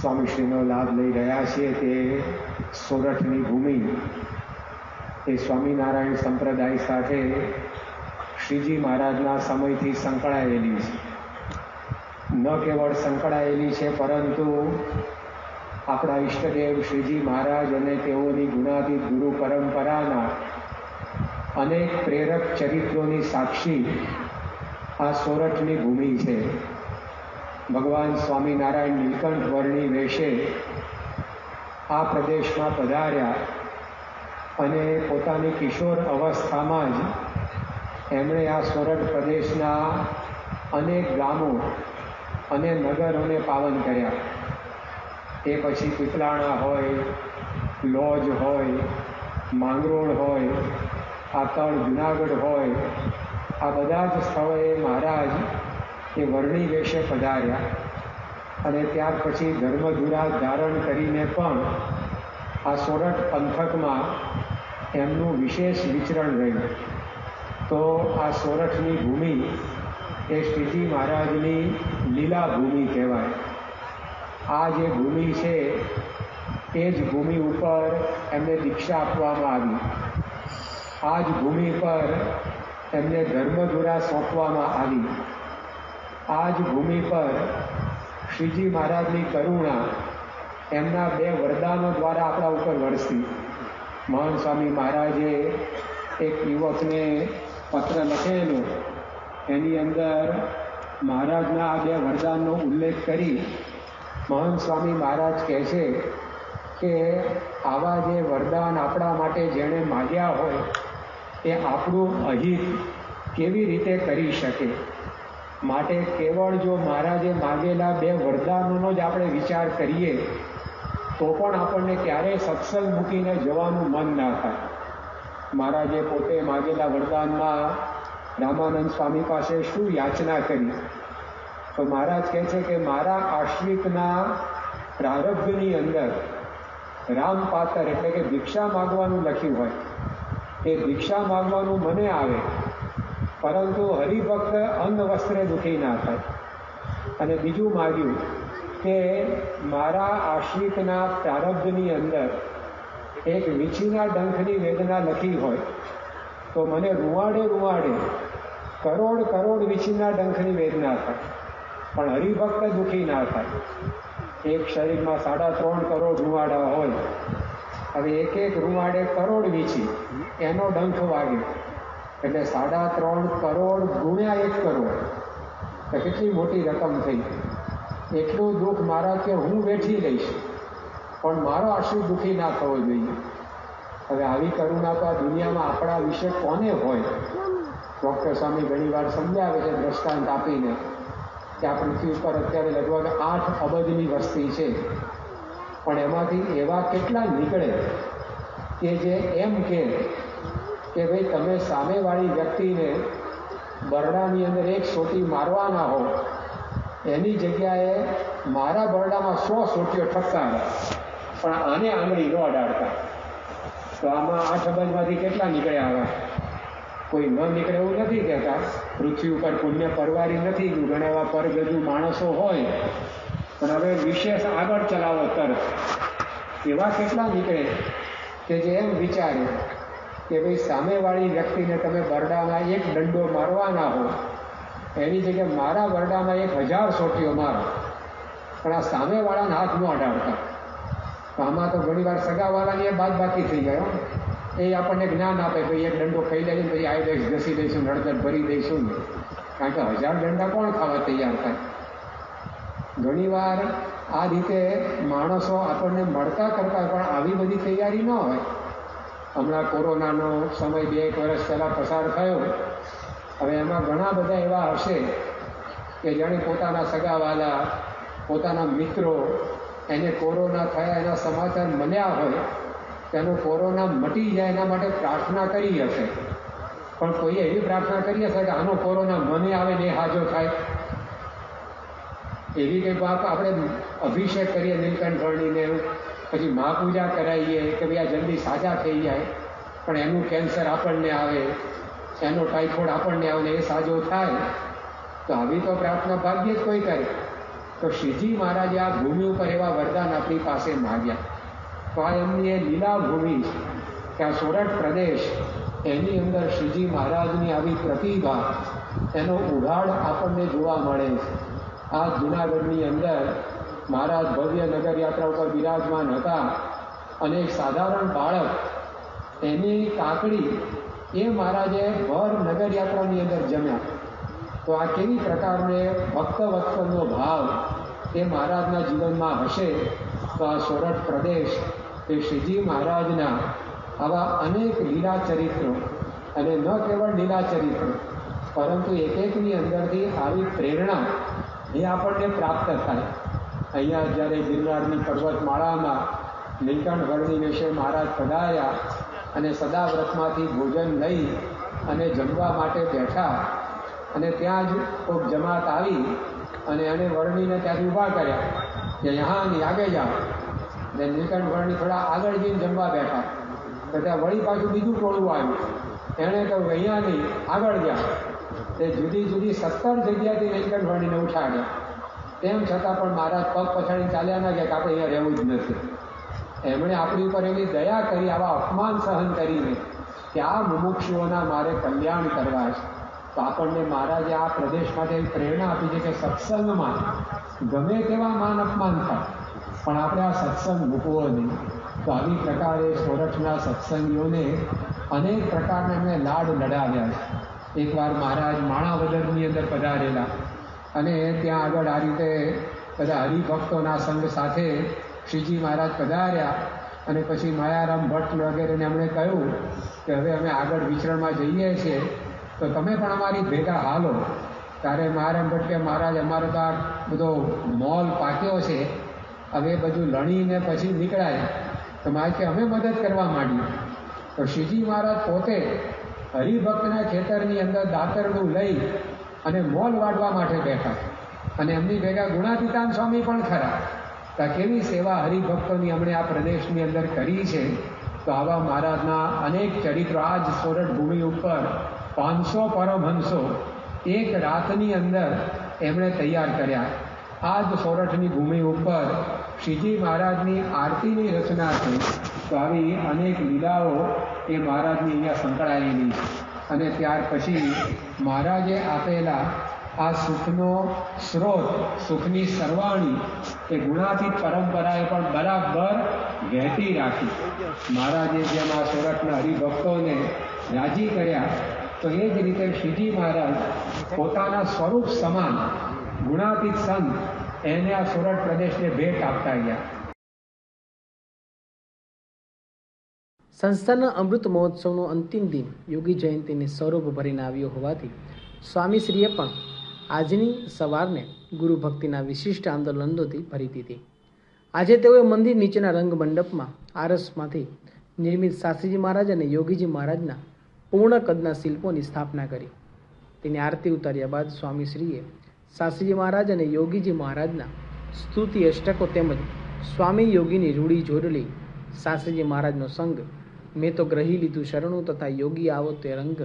સ્વામીશ્રીનો લાભ લઈ રહ્યા છીએ તે સોરઠની ભૂમિ. એ સ્વામિનારાયણ સંપ્રદાય સાથે શ્રીજી મહારાજના સમયથી સંકળાયેલી છે. ન કેવળ સંકળાયેલી છે, પરંતુ આપણા ઈષ્ટદેવ શ્રીજી મહારાજ અને તેઓની ગુણાતીત ગુરુ પરંપરાના અનેક પ્રેરક ચરિત્રોની સાક્ષી આ સોરઠની ભૂમિ છે. ભગવાન સ્વામિનારાયણ નીલકંઠ વર્ણી વેશે આ પ્રદેશમાં પધાર્યા અને પોતાની કિશોર અવસ્થામાં જ એમણે આ સોરઠ પ્રદેશના અનેક ગામો અને નગરોને પાવન કર્યા. એ પછી પીપલાણા હોય, લોજ હોય, માંગરોળ હોય, આ તળ જુનાગઢ હોય, આ બધા જ સ્થળોએ મહારાજ એ વરણી વેશે પધાર્યા અને ત્યાર પછી ધર્મધુરા ધારણ કરીને પણ આ સોરઠ પંથકમાં એમનું વિશેષ વિચરણ રહ્યું. તો આ સોરઠની ભૂમિ એ શ્રીજી મહારાજની લીલા ભૂમિ કહેવાય. આ જે ભૂમિ છે, એ જ ભૂમિ ઉપર એમને દીક્ષા આપવામાં આવી. આ જ ભૂમિ પર એમને ધર્મધુરા સોંપવામાં આવી. આ જ ભૂમિ પર શ્રીજી મહારાજની કરુણા એમના બે વરદાનો દ્વારા આપણા ઉપર વરસી. મહાન સ્વામી મહારાજે એક યુવકને પત્ર લખેલો. એની અંદર મહારાજના આ બે વરદાનનો ઉલ્લેખ કરી મહાન સ્વામી મહારાજ કહે છે કે આવા જે વરદાન આપણા માટે જેણે માગ્યા હોય, એ આપણું અહિત કેવી રીતે કરી શકે? માટે કેવળ જો મહારાજે માગેલા બે વરદાનોનો જ આપણે વિચાર કરીએ, તો પણ આપણને ક્યારેય સત્સંગ મૂકીને જવાનું મન ના થાય. મહારાજે પોતે માગેલા વરદાનમાં રામાનંદ સ્વામી પાસે શું યાચના કરી? તો મહારાજ કહે છે કે મારા આશ્રિતના પ્રારબ્ધની અંદર રામ પાત્ર એટલે કે ભિક્ષા માગવાનું લખ્યું હોય. એ ભિક્ષા માગવાનું મને આવે. પરંતુ હરિભક્ત અન્ન વસ્ત્રે દુઃખી ના થાય. અને બીજું માગ્યું કે મારા આશ્રિતના પ્રારબ્ધની અંદર એક વીછીના ડંખની વેદના લખી હોય, તો મને રૂવાડે રૂવાડે કરોડ કરોડ વીછીના ડંખની વેદના થાય. પણ હરિભક્ત દુઃખી ના થાય. એક શરીરમાં સાડા ત્રણ કરોડ રૂવાડા હોય, હવે એક એક રૂવાડે કરોડ વીછી, એનો ડંખ વાગે એટલે સાડા ત્રણ કરોડ ગુણ્યા એક કરોડ. તો કેટલી મોટી રકમ થઈ? એટલું દુઃખ મારા કે હું વેઠી લઈશ પણ મારો આશુ દુઃખી ના થવો જોઈએ. હવે આવી કરુણા તો આ દુનિયામાં આપણા વિશે કોને હોય? ડૉક્ટર સ્વામી ઘણી વાર સમજાવે છે, દ્રષ્ટાંત આપીને, કે આ પૃથ્વી ઉપર અત્યારે લગભગ આઠ અબજની વસ્તી છે. પણ એમાંથી એવા કેટલા નીકળે કે જે એમ કે કે ભાઈ તમે સામેવાળી વ્યક્તિને બરડાની અંદર એક સોટી મારવાના હો, એની જગ્યાએ મારા બરડામાં સો સોટીઓ ઠપકાવે પણ આને આંગળી ન અડાડતા. તો આમાં આઠ અબજમાંથી કેટલા નીકળ્યા આવે? કોઈ ન નીકળે એવું નથી કહેતા. પૃથ્વી ઉપર પુણ્ય પરવારી નથી, ઘણા એવા પરગજુ માણસો હોય. પણ હવે વિશેષ આગળ ચલાવો તરફ એવા કેટલા નીકળે કે જે એમ વિચારે. કે ભાઈ સામેવાળી વ્યક્તિને તમે બરડામાં એક દંડો મારવાના હો. એની જગ્યાએ મારા બરડામાં એક હજાર સોટીઓ મારો. પણ આ સામેવાળાને હાથ ન અડાડતા. આમાં તો ઘણીવાર સગાવાળાની બાદ બાકી થઈ ગયો એ આપણને જ્ઞાન આપે ભાઈ એક દંડો ખાઈ લઈએ પછી આવી દઈશ ઘસી દઈશું, નડતર ભરી દઈશું કારણ કે હજાર દંડા કોણ ખાવા તૈયાર થાય? ઘણીવાર આ રીતે માણસો આપણને મળતા કરતા પણ આવી બધી તૈયારી ન હોય. હમણાં કોરોનાનો સમય બે એક વર્ષ પહેલાં પસાર થયો. હવે એમાં ઘણા બધા એવા હશે કે જાણે પોતાના સગાવાલા, પોતાના મિત્રો, એને કોરોના થયા એના સમાચાર મળ્યા હોય, તેનો કોરોના મટી જાય એના માટે પ્રાર્થના કરી હશે. પણ કોઈએ એવી પ્રાર્થના કરી હશે કે આનો કોરોના મને આવે ને હાજો થાય. એવી કંઈ બાપ આપણે અભિષેક કરીએ નીલકંઠ વર્ણીને પછી મા પૂજા કરાવીએ કે ભાઈ આ જલ્દી સાજા થઈ જાય, પણ એનું કેન્સર આપણને આવે, એનો ટાઈફોઇડ આપણને આવે એ સાજો થાય, તો આવી તો પ્રાર્થના ભાગ્યે જ કોઈ કરે. તો શ્રીજી મહારાજે આ ભૂમિ ઉપર એવા વરદાન આપણી પાસે માગ્યા. તો આ એમની એ લીલા ભૂમિ ત્યાં આ સોરઠ પ્રદેશ, એની અંદર શ્રીજી મહારાજની આવી પ્રતિભા, એનો ઉઘાડ આપણને જોવા મળે છે. આ જૂનાગઢની અંદર મહારાજ ભવ્ય નગર યાત્રા ઉપર બિરાજમાન હતા. અને સાધારણ બાળક એની કાકડી એ મહારાજે ભર નગર યાત્રાની અંદર જમ્યા. તો આ કેવી પ્રકારને ભક્ત વત્સલનો ભાવ એ મહારાજના જીવનમાં હશે? તો આ સોરઠ પ્રદેશ એ શ્રીજી મહારાજના આવા અનેક લીલા ચરિત્રો અને ન કેવળ લીલા ચરિત્રો, પરંતુ એક એકની અંદરથી આવી પ્રેરણા એ આપણને પ્રાપ્ત થાય. અહીંયા જ્યારે ગિરનારની પર્વતમાળામાં નીલકંઠ વર્ણી વિશે મહારાજ પધાર્યા અને સદાવ્રતમાંથી ભોજન લઈ અને જમવા માટે બેઠા. અને ત્યાં જ કોઈક જમાત આવી અને એને વર્ણીને ત્યાંથી ઊભા કર્યા કે યહાં ની આગે જાઓ. ને નીલકંઠ વર્ણી થોડા આગળ જઈને જમવા બેઠા. તો ત્યાં વળી પાછું બીજું ટોળું આવ્યું. એણે કહ્યું, અહીંયા નહીં, આગળ જાઓ. તે જુદી જુદી સત્તર જગ્યાથી નીલકંઠ વર્ણીને ઉઠાડ્યા. તેમ છતાં પણ મહારાજ પગ પછાડી ચાલ્યા ના કે આપણે અહીંયા રહેવું જ નથી. એમણે આપણી ઉપર એવી દયા કરી, આવા અપમાન સહન કરીને કે આ મુમુક્ષુઓના મારે કલ્યાણ કરવા છે. તો આપણને મહારાજે આ પ્રદેશ માટે પ્રેરણા આપી છે કે સત્સંગમાં ગમે તેવા માન અપમાન થાય, પણ આપણે આ સત્સંગ મૂકવો નહીં. તો આવી પ્રકારે સોરઠના સત્સંગીઓને અનેક પ્રકારના એમણે લાડ લડાવ્યા છે. એકવાર મહારાજ માણાવદરની અંદર પધારેલા અને ત્યાં આગળ આ રીતે બધા હરિભક્તોના સંઘ સાથે શ્રીજી મહારાજ પધાર્યા અને પછી માયારામ ભટ્ટ વગેરેને એમણે કહ્યું કે હવે અમે આગળ વિચરણમાં જઈએ છીએ, તો તમે પણ અમારી ભેગા હાલો. ત્યારે માયારામ ભટ્ટ કે મહારાજ, અમારો તો બધો મોલ પાક્યો છે. હવે બધું લણીને પછી નીકળાય. તો મારે કે અમે મદદ કરવા માંડીએ. તો શ્રીજી મહારાજ પોતે હરિભક્તના ખેતરની અંદર દાતરડું લઈ અને મોલ વાટવા માટે બેઠા. અને એમની ભેગા ગુણાતીતાન સ્વામી પણ ખરા. કેવી સેવા હરિભક્તોની અમણે આ પ્રદેશની અંદર કરી છે? તો આવા મહારાજના અનેક ચરિત્રો આ જ સોરઠ ભૂમિ ઉપર પાંચસો પરમહંસો એક રાતની અંદર એમણે તૈયાર કર્યા. આ જ સોરઠની ભૂમિ ઉપર શ્રીજી મહારાજની આરતીની રચના છે તો આવી અનેક લીલાઓ એ મહારાજની અહીંયા સંકળાયેલી છે. અને ત્યાર પછી મહારાજે આપેલા આ સુખનો સ્ત્રોત સુખની સરવાણી એ ગુણાતીત પરંપરાએ પણ બરાબર વહેતી રાખી. મહારાજે જેમ આ સુરતના હરિભક્તોને રાજી કર્યા, તો એ જ રીતે શ્રીજી મહારાજ પોતાના સ્વરૂપ સમાન ગુણાતીત સંત એને આ સુરત પ્રદેશને ભેટ આપતા ગયા. સંસ્થાના અમૃત મહોત્સવનો અંતિમ દિન યોગી જયંતિને સ્વરૂપ ભરીને આવ્યો હોવાથી સ્વામીશ્રીએ પણ આજની સવારને ગુરુ ભક્તિના વિશિષ્ટ આંદોલનોથી ભરી દીધી. આજે તેઓએ મંદિર નીચેના રંગ મંડપમાં આરસમાંથી નિર્મિત શાસ્ત્રીજી મહારાજ અને યોગીજી મહારાજના પૂર્ણ કદના શિલ્પોની સ્થાપના કરી. તેની આરતી ઉતાર્યા બાદ સ્વામીશ્રીએ શાસ્ત્રીજી મહારાજ અને યોગીજી મહારાજના સ્તુતિ અષ્ટકો તેમજ સ્વામી યોગીની રૂડી જોડલી શાસ્ત્રીજી મહારાજનો સંગ મેં તો ગ્રહી લીધું શરણું તથા યોગી આવો તે રંગ.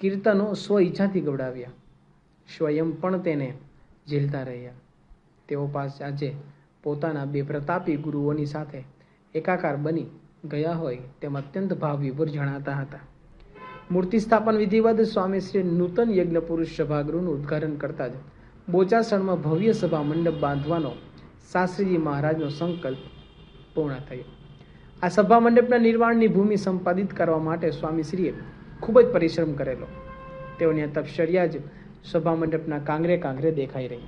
કીર્તનો સ્વ ઈચ્છાથી ગવડાવ્યા. સ્વયં પણ તેને ઝીલતા રહ્યા. તેઓ પાસે આજે પોતાના બે પ્રતાપી ગુરુઓની સાથે એકાકાર બની ગયા હોય તેમ અત્યંત ભાવ વિભોર જણાતા હતા. મૂર્તિ સ્થાપન વિધિવત સ્વામીશ્રી નૂતન યજ્ઞ પુરુષ સભાગૃહનું ઉદ્ઘાટન કરતા જ બોચાસણમાં ભવ્ય સભા મંડપ બાંધવાનો શાસ્ત્રીજી મહારાજનો સંકલ્પ પૂર્ણ થયો. આ સભા મંડપના નિર્માણની ભૂમિ સંપાદિત કરવા માટે સ્વામીશ્રીએ ખૂબ જ પરિશ્રમ કરેલો. તેઓની આ તપશ્ચર્યા જ સભા મંડપના કાંગરે કાંગરે દેખાઈ રહી.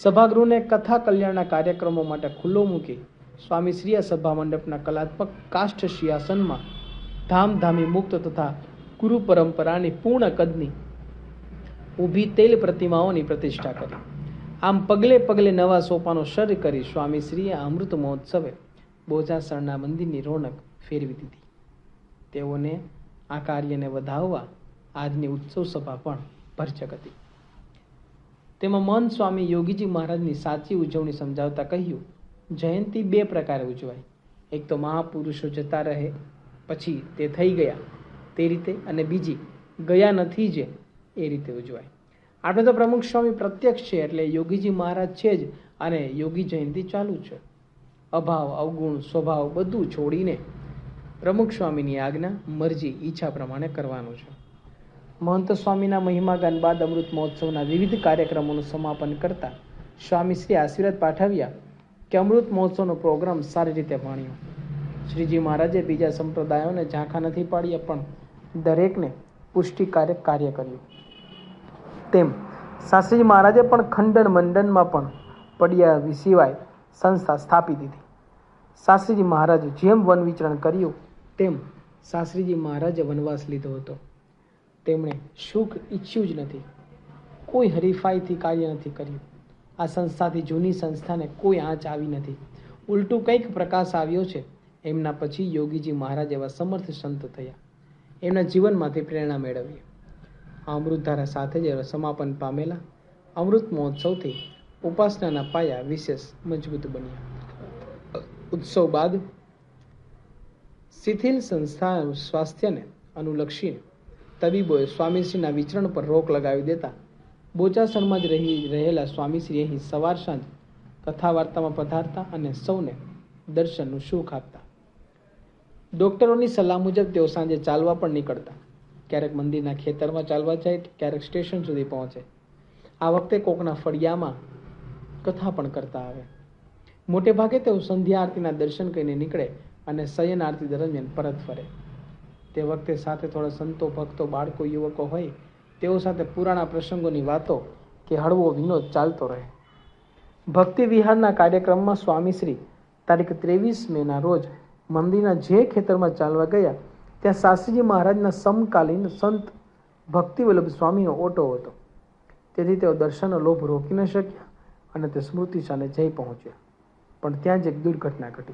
સભાગૃહને કથા કલ્યાણના કાર્યક્રમો માટે ખુલ્લો મૂકી સ્વામીશ્રીએ સભા મંડપના કલાત્મક કાષ્ઠ સિંહાસનમાં ધામધામી મુક્ત તથા ગુરુ પરંપરાની પૂર્ણ કદની ઊભી તેલ પ્રતિમાઓની પ્રતિષ્ઠા કરી. આમ પગલે પગલે નવા સોપાનો સર કરી સ્વામીશ્રીએ અમૃત મહોત્સવે બોજાસણના મંદિરની રોનક ફેરવી દીધી. તેઓને આ કાર્યને વધાવવા આજની ઉત્સવ સભા પણ ભરચક હતી. તેમાં મન સ્વામી યોગીજી મહારાજની સાચી ઉજવણી સમજાવતા કહ્યું, જયંતી બે પ્રકારે ઉજવાય. એક તો મહાપુરુષો જતા રહે, પછી તે થઈ ગયા. તે રીતે અને બીજી ગયા નથી જે, એ રીતે ઉજવાય. આપણે તો પ્રમુખ સ્વામી પ્રત્યક્ષ છે, એટલે યોગીજી મહારાજ છે જ અને યોગી જયંતિ ચાલુ છે. અભાવ, અવગુણ, સ્વભાવ બધું છોડીને પ્રમુખ સ્વામીની આજ્ઞા મરજી ઈચ્છા પ્રમાણે કરવાનું છે. મહંત સ્વામીના મહિમાગાન બાદ અમૃત મહોત્સવના વિવિધ કાર્યક્રમોનું સમાપન કરતા સ્વામીશ્રી આશીર્વાદ પાઠવ્યા કે અમૃત મહોત્સવનો પ્રોગ્રામ સારી રીતે માણ્યો શ્રીજી મહારાજે બીજા સંપ્રદાયોને ઝાંખા નથી પાડ્યા, પણ દરેકને પુષ્ટિકારક કાર્ય કર્યું તેમ શાસ્ત્રીજી મહારાજે પણ ખંડન મંડનમાં પણ પડ્યા સિવાય સંસ્થા સ્થાપી દીધી. શાસ્ત્રીજી મહારાજે જેમ વન વિચરણ કર્યું, તેમ શાસ્ત્રીજી મહારાજે વનવાસ લીધો હતો. તેમણે સુખ ઈચ્છ્યું જ નથી. કોઈ હરીફાઈથી કાર્ય નથી કર્યું. આ સંસ્થાથી જૂની સંસ્થાને કોઈ આંચ આવી નથી. ઉલટું કંઈક પ્રકાશ આવ્યો છે. એમના પછી યોગીજી મહારાજ એવા સમર્થ સંત થયા. એમના જીવનમાંથી પ્રેરણા મેળવી અમૃતધારા સાથે જ સમાપન પામેલા અમૃત મહોત્સવથી ઉપાસનાના પાયા વિશેષ મજબૂત બન્યા. ઉત્સવ બાદ શિથિલ સંસ્થા સ્વાસ્થ્યને અનુલક્ષીને તબીબોએ સ્વામીશ્રીના વિચરણ પર રોક લગાવી દેતા બોચાસણમાં જ રહી, રહેલા સ્વામીશ્રી અહીં સવાર સાંજ કથા વાર્તામાં પધારતા અને સૌને દર્શનનું સુખ આપતા. ડૉક્ટરોની સલાહ મુજબ તેઓ સાંજે ચાલવા પણ નીકળતા. ક્યારેક મંદિરના ખેતરમાં ચાલવા જાય, ક્યારેક સ્ટેશન સુધી પહોંચે. આ વખતે કોકના ફળિયામાં કથા પણ કરતા આવે. મોટે ભાગે તેઓ સંધ્યા આરતીના દર્શન કરીને નીકળે અને શયન આરતી દરમિયાન પરત ફરે. તે વખતે સાથે થોડા સંતો, ભક્તો, બાળકો, યુવકો હોય, તેઓ સાથે પુરાણા પ્રસંગોની વાતો કે હળવો વિનોદ ચાલતો રહે. ભક્તિ વિહારના કાર્યક્રમમાં સ્વામીશ્રી તારીખ ત્રેવીસ મેના રોજ મંદિરના જે ખેતરમાં ચાલવા ગયા, ત્યાં શાસ્ત્રીજી મહારાજના સમકાલીન સંત ભક્તિવલ્લભ સ્વામીનો ઓટો હતો. તેથી તેઓ દર્શનનો લોભ રોકી ન શક્યા. અને તે સ્મૃતિ સામે જઈ પહોંચ્યા. પણ ત્યાં જ એક દુર્ઘટના ઘટી.